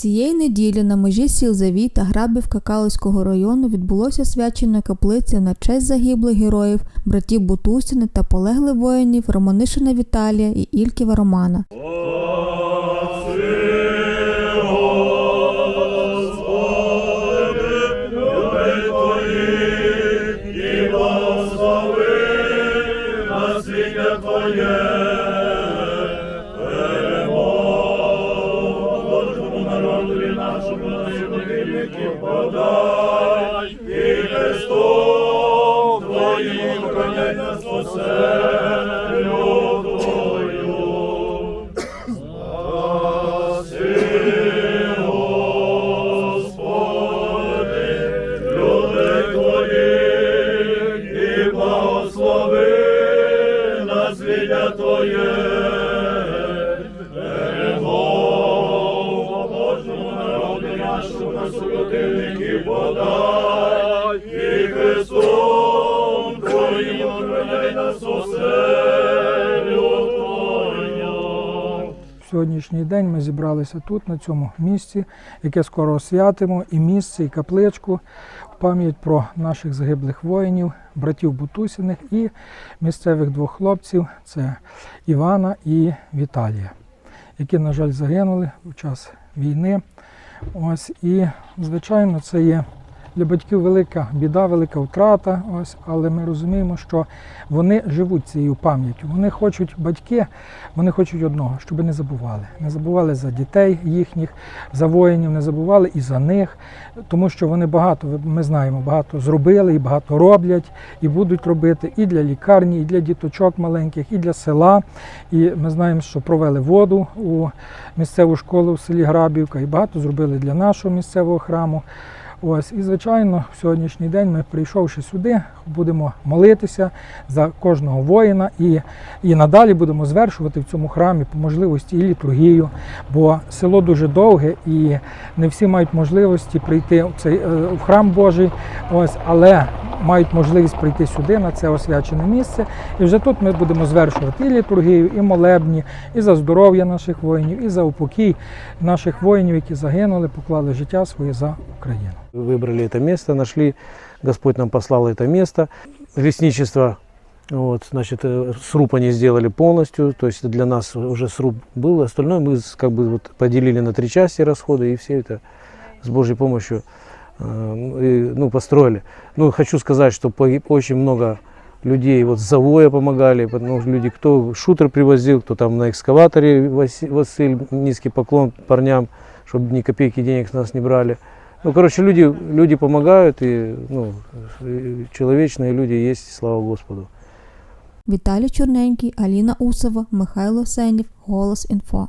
Цієї неділі на межі сіл Завій та Грабівка Калицького району відбулося свячення каплиці на честь загиблих героїв, братів Бутусіни та полеглих воїнів Романишина Віталія і Ільківа Романа. В сьогоднішній день ми зібралися тут, на цьому місці, яке скоро освятимо, і місце, і капличку пам'ять про наших загиблих воїнів, братів Бутусіних і місцевих двох хлопців це Івана і Віталія, які, на жаль, загинули в час війни. Ось і, звичайно, це є для батьків велика біда, велика втрата. Ось, але ми розуміємо, що вони живуть цією пам'яттю. Вони хочуть, батьки, вони хочуть одного, щоб не забували. Не забували за дітей їхніх, за воїнів, не забували і за них, тому що вони багато, ми знаємо, багато зробили і багато роблять, і будуть робити і для лікарні, і для діточок маленьких, і для села. І ми знаємо, що провели воду у місцеву школу в селі Грабівка, і багато зробили для нашого місцевого храму. Ось, і звичайно, в сьогоднішній день ми, прийшовши сюди, будемо молитися за кожного воїна і, і надалі будемо звершувати в цьому храмі по можливості і літургію, бо село дуже довге і не всі мають можливості прийти в цей е, в храм Божий. Ось, але мають можливість прийти сюди на це освячене місце. І вже тут ми будемо звершувати і літургію, і молебні, і за здоров'я наших воїнів, і за упокій наших воїнів, які загинули, поклали життя своє за Україну. Выбрали это место, нашли, Господь нам послал это место. Лесничество, вот, значит, э, сруб они сделали полностью, то есть для нас уже сруб был, остальное мы с- как бы вот поделили на три части расходы и все это с Божьей помощью э, и, ну, построили. Ну, хочу сказать, что погиб очень много людей вот с завоя помогали, потому что люди, кто шутер привозил, кто там на экскаваторе, Васи- Василь, низкий поклон парням, чтобы ни копейки денег с нас не брали. Ну, короче, люди, люди помогают, и, ну, и человечные люди есть, слава Господу. Віталій Чорненький, Аліна Усова, Михайло Сенів, Голос Інфо.